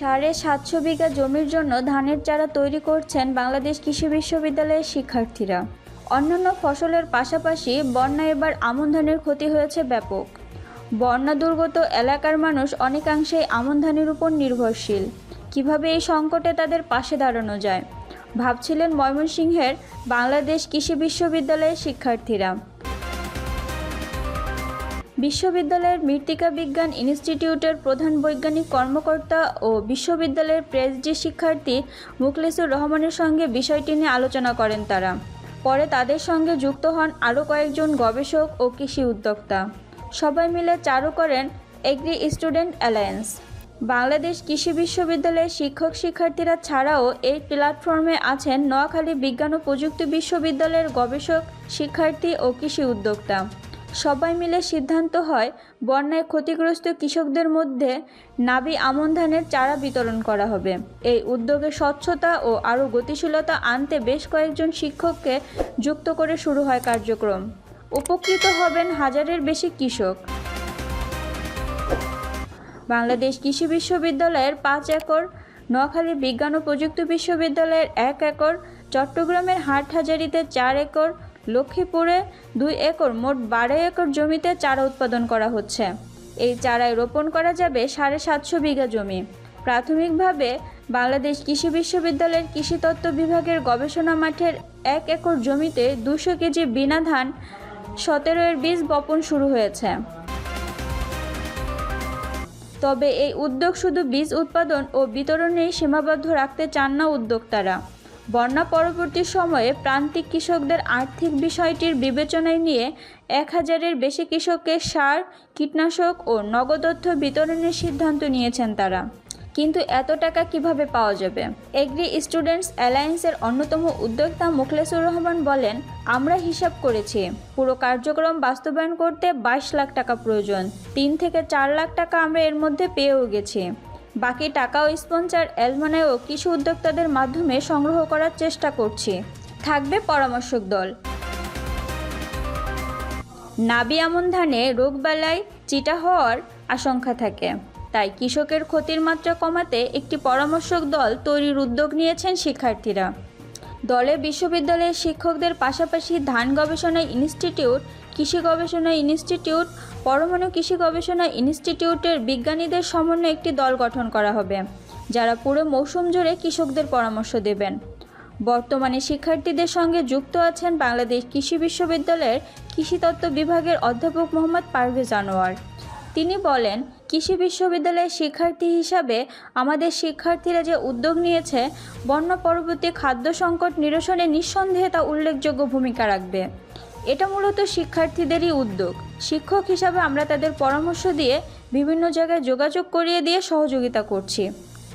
সাড়ে সাতশো বিঘা জমির জন্য ধানের চারা তৈরি করছেন বাংলাদেশ কৃষি বিশ্ববিদ্যালয়ের শিক্ষার্থীরা। অন্যান্য ফসলের পাশাপাশি বন্যা এবার আমন ধানের ক্ষতি হয়েছে ব্যাপক। বন্যা দুর্গত এলাকার মানুষ অনেকাংশেই আমন ধানের উপর নির্ভরশীল। কীভাবে এই সংকটে তাদের পাশে দাঁড়ানো যায়? ভাবছিলেন ময়মনসিংহের বাংলাদেশ কৃষি বিশ্ববিদ্যালয়ের শিক্ষার্থীরা। বিশ্ববিদ্যালয়ের মৃত্তিকা বিজ্ঞান ইনস্টিটিউটের প্রধান বৈজ্ঞানিক কর্মকর্তা ও বিশ্ববিদ্যালয়ের প্রেসডি শিক্ষার্থী মুখলেসুর রহমানের সঙ্গে বিষয়টি নিয়ে আলোচনা করেন তারা। পরে তাদের সঙ্গে যুক্ত হন আরও কয়েকজন গবেষক ও কৃষি উদ্যোক্তা। সবাই মিলে চালু করেন এগ্রি স্টুডেন্ট অ্যালায়েন্স। বাংলাদেশ কৃষি বিশ্ববিদ্যালয়ের শিক্ষক শিক্ষার্থীরা ছাড়াও এই প্ল্যাটফর্মে আছেন নোয়াখালী বিজ্ঞান ও প্রযুক্তি বিশ্ববিদ্যালয়ের গবেষক, শিক্ষার্থী ও কৃষি উদ্যোক্তা। সবাই মিলে সিদ্ধান্ত হয়, বন্যায় ক্ষতিগ্রস্ত কৃষকদের মধ্যে নাবি আমন ধানের চারা বিতরণ করা হবে। এই উদ্যোগে স্বচ্ছতা ও আরও গতিশীলতা আনতে বেশ কয়েকজন শিক্ষককে যুক্ত করে শুরু হয় কার্যক্রম। উপকৃত হবেন হাজারের বেশি কৃষক। বাংলাদেশ কৃষি বিশ্ববিদ্যালয়ের পাঁচ একর, নোয়াখালী বিজ্ঞান ও প্রযুক্তি বিশ্ববিদ্যালয়ের এক একর, চট্টগ্রামের হাটহাজারিতে চার একর লক্ষ্মীপুরে দুই একর মোট বারো একর জমিতে চারা উৎপাদন করা হচ্ছে। এই চারায় রোপণ করা যাবে সাড়ে সাতশো বিঘা জমি। প্রাথমিকভাবে বাংলাদেশ কৃষি বিশ্ববিদ্যালয়ের কৃষিতত্ত্ব বিভাগের গবেষণা মাঠের এক একর জমিতে দুশো কেজি বিনা ধান সতেরো এর বীজ বপন শুরু হয়েছে। তবে এই উদ্যোগ শুধু বীজ উৎপাদন ও বিতরণেই সীমাবদ্ধ রাখতে চান না উদ্যোক্তারা। বন্যা পরবর্তী সময়ে প্রান্তিক কৃষকদের আর্থিক বিষয়টির বিবেচনায় নিয়ে এক হাজারের বেশি কৃষককে সার, কীটনাশক ও নগদ অর্থ বিতরণের সিদ্ধান্ত নিয়েছেন তারা। কিন্তু এত টাকা কীভাবে পাওয়া যাবে? এগ্রি স্টুডেন্টস অ্যালায়েন্সের অন্যতম উদ্যোক্তা মুখলেসুর রহমান বলেন, আমরা হিসাব করেছি। পুরো কার্যক্রম বাস্তবায়ন করতে বাইশ লাখ টাকা প্রয়োজন। তিন থেকে চার লাখ টাকা আমরা এর মধ্যে পেয়েও গেছি। বাকি টাকাও স্পন্সার অ্যালমানায় ও কৃষি উদ্যোক্তাদের মাধ্যমে সংগ্রহ করার চেষ্টা করছি। থাকবে পরামর্শক দল। নাবি আমন ধানে রোগবেলায় চিটা হওয়ার আশঙ্কা থাকে। তাই কৃষকের ক্ষতির মাত্রা কমাতে একটি পরামর্শক দল তৈরির উদ্যোগ নিয়েছেন শিক্ষার্থীরা। দলে বিশ্ববিদ্যালয়ের শিক্ষকদের পাশাপাশি ধান গবেষণা ইনস্টিটিউট, কৃষি গবেষণা ইনস্টিটিউট, পরমাণু কৃষি গবেষণা ইনস্টিটিউটের বিজ্ঞানীদের সমন্বয়ে একটি দল গঠন করা হবে, যারা পুরো মৌসুম জুড়ে কৃষকদের পরামর্শ দেবেন। বর্তমানে শিক্ষার্থীদের সঙ্গে যুক্ত আছেন বাংলাদেশ কৃষি বিশ্ববিদ্যালয়ের কৃষিতত্ত্ব বিভাগের অধ্যাপক মোহাম্মদ পারভেজ আনোয়ার। তিনি বলেন, কৃষি বিশ্ববিদ্যালয়ের শিক্ষার্থী হিসাবে আমাদের শিক্ষার্থীরা যে উদ্যোগ নিয়েছে, বন্য পরবর্তী খাদ্য সংকট নিরসনে নিঃসন্দেহে তা উল্লেখযোগ্য ভূমিকা রাখবে। এটা মূলত শিক্ষার্থীদেরই উদ্যোগ। শিক্ষক হিসাবে আমরা তাদের পরামর্শ দিয়ে বিভিন্ন জায়গায় যোগাযোগ করিয়ে দিয়ে সহযোগিতা করছি।